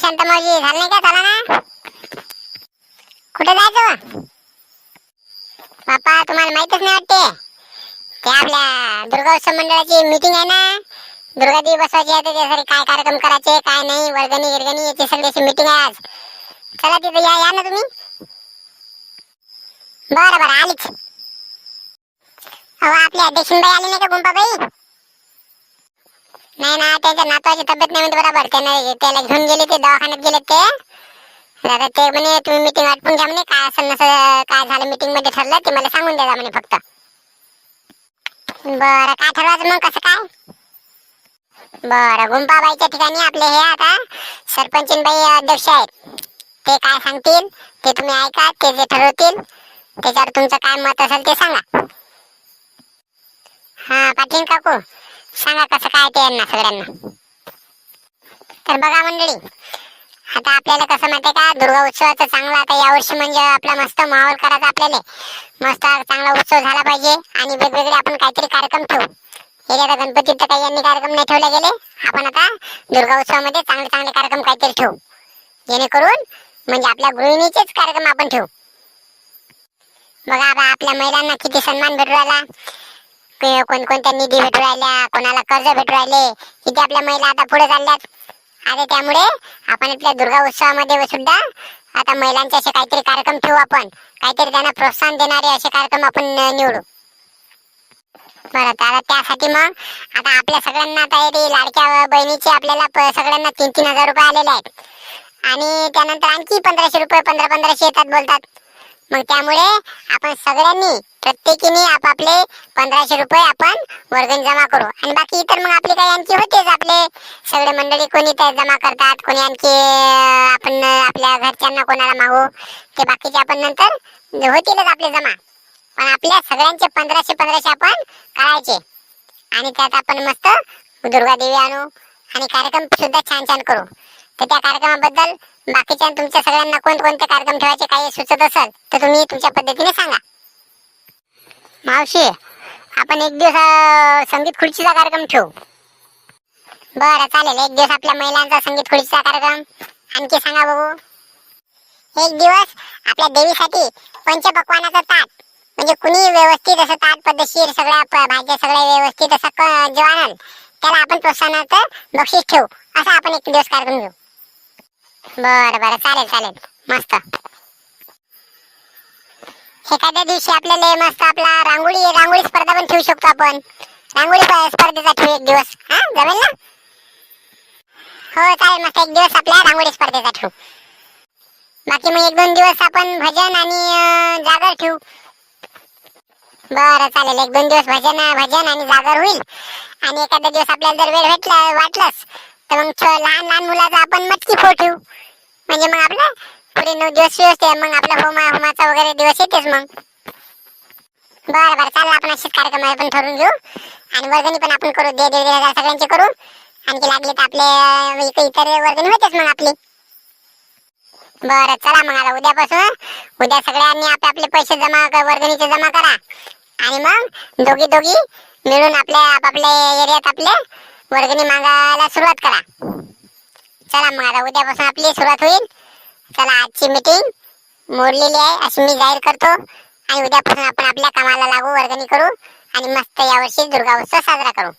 शांत मावशी झालं नाही का चला ना? कुठे जायचं बापा तुम्हाला माहितच नाही वाटते. ते आपल्या दुर्गा उत्सव मंडळाची मीटिंग आहे ना? दुर्गा देवी बसवायची आहे त्याच्यासाठी काय कार्यक्रम करायचे काय नाही वर्गणी गिरगणी याची सगळ्याची मीटिंग आहे आज. चला तिथं या या ना तुम्ही. बरं बरं आलीच. अहो आपली अध्यक्षबाई आली नाही का गुंपाबाई? नाही ना त्यांच्या नातवाची तब्येत नाही म्हणते बरोबर. त्याने त्याला घेऊन गेले ते दवाखान्यात गेले ते. दादा ते म्हणे तुम्ही मीटिंग आटपून घ्या म्हणे. काय असेल नसं काय झालं मीटिंगमध्ये ठरलं ते मला सांगून द्या म्हणे फक्त. बरं काय ठरवायचं मग? कसं काय? बरं गुंपाबाईच्या ठिकाणी आपले हे आता सरपंचबाई अध्यक्ष आहेत. ते काय सांगतील? ते तुम्ही ऐका ते जे ठरवतील त्याच्यावर तुमचं काय मत असेल ते सांगा. हा पाटील काकू. सांगा कसं काय ते यांना सगळ्यांना. तर बघा मंडळी आता आपल्याला कसं माहिती का दुर्गा उत्सवाचं चांगला आता यावर्षी म्हणजे आपला मस्त माहोल करायचा आपल्याला. मस्त चांगला उत्सव झाला पाहिजे आणि वेगवेगळे आपण काहीतरी कार्यक्रम ठेवू. हे आता गणपतीत तर काही यांनी कार्यक्रम नाही ठेवले गेले. आपण आता दुर्गा उत्सवामध्ये चांगले चांगले कार्यक्रम काहीतरी ठेवू. जेणेकरून म्हणजे आपल्या गृहिणीचेच कार्यक्रम आपण ठेवू. बघा आता आपल्या महिलांना किती सन्मान भेटू राहिला. कोणकोणत्या निधी भेटू राहिल्या कोणाला कर्ज भेटू राहिले किती आपल्या महिला आता पुढे चालल्यात. आता त्यामुळे आपण आपल्या दुर्गा उत्सवामध्ये सुद्धा आता महिलांचे असे काहीतरी कार्यक्रम ठेवू आपण. काहीतरी त्यांना प्रोत्साहन देणारे असे कार्यक्रम आपण निवडू. बरं तर आता त्यासाठी मग आता आपल्या सगळ्यांना आता ते लाडक्या बहिणीचे आपल्याला सगळ्यांना तीन तीन हजार रुपये आलेले आहेत. आणि त्यानंतर आणखी पंधराशे रुपये पंधरा पंधराशे येतात बोलतात. मग त्यामुळे आपण सगळ्यांनी प्रत्येकीने आपापले पंधराशे रुपये आपण वर्गण जमा करू. आणि बाकी इतर मग आपले काही आणखी होतेच आपले. सगळे मंडळी कोणी तर जमा करतात कोणी आणखी आपण आपल्या घरच्यांना कोणाला मागू. ते बाकीचे आपण नंतर होतीलच आपले जमा. पण आपल्या सगळ्यांचे पंधराशे पंधराशे आपण करायचे. आणि त्यात आपण मस्त दुर्गा देवी आणू. आणि कार्यक्रम सुद्धा छान छान करू. तर त्या कार्यक्रमाबद्दल बाकीच्या तुमच्या सगळ्यांना कोणकोणते कार्यक्रम ठेवायचे काही सुचत असेल तर तुम्ही तुमच्या पद्धतीने सांगा. मावशी आपण एक दिवस संगीत खुर्चीचा कार्यक्रम ठेवू. बरं चालेल. एक दिवस आपल्या महिलांचा संगीत खुर्चीचा कार्यक्रम. आणखी सांगा बघू. एक दिवस आपल्या देवीसाठी पंचपक्वानाचं ताट. म्हणजे कुणी व्यवस्थित असं ताट पद्धतशीर सगळ्या भाज्या सगळ्या व्यवस्थित असं जेवण त्याला आपण प्रोत्साहनाचं बक्षीस ठेवू. असा आपण एक दिवस कार्यक्रम घेऊ. बरं बरं. चालेल चालेल. मस्त. एखाद्या दिवशी आपल्याला मस्त आपला रांगोळी रांगोळी स्पर्धा पण ठेवू शकतो आपण. रांगोळी स्पर्धेचा ठेवू एक दिवस. हा जमेल ना? हो चालेल मस्त. एक दिवस आपल्या रांगोळी स्पर्धेचा ठेवू. बाकी मग एक दोन दिवस आपण भजन आणि जागर ठेवू. बरं चालेल. एक दोन दिवस भजन भजन आणि जागर होईल. आणि एखादा दिवस आपल्याला जर वेळ भेटला वाटलंच तर मग लहान लहान मुलाचा आपण मटकी फोड ठेवू. म्हणजे मग आपला पुढे नऊ दिवस व्यवस्थित मग आपला होमा होमाचा वगैरे दिवस येतेच मग. बरं बरं चालेल आपण असेच कार्यक्रम पण ठरवून घेऊ. आणि वर्गणी पण आपण करू दे दीड दीड हजार सगळ्यांचे करू आणखी लागले तर आपले इतर वर्गणी होतेच मग आपली. बरं चला मग आता उद्यापासून उद्या सगळ्यांनी आपले आपले पैसे जमा क- वर्गणीचे जमा करा. आणि मग दोघी दोघी मिळून आपल्या आपापल्या एरियात आपले वर्गणी मागायला सुरुवात करा. चला मग आता उद्यापासून आपली सुरुवात होईल. चला आजची मीटिंग मोडलेली आहे अशी मी जाहीर करतो. आणि उद्यापासून आपण आपल्या कामाला लागू वर्गणी करू. आणि मस्त यावर्षी दुर्गा उत्सव साजरा करू.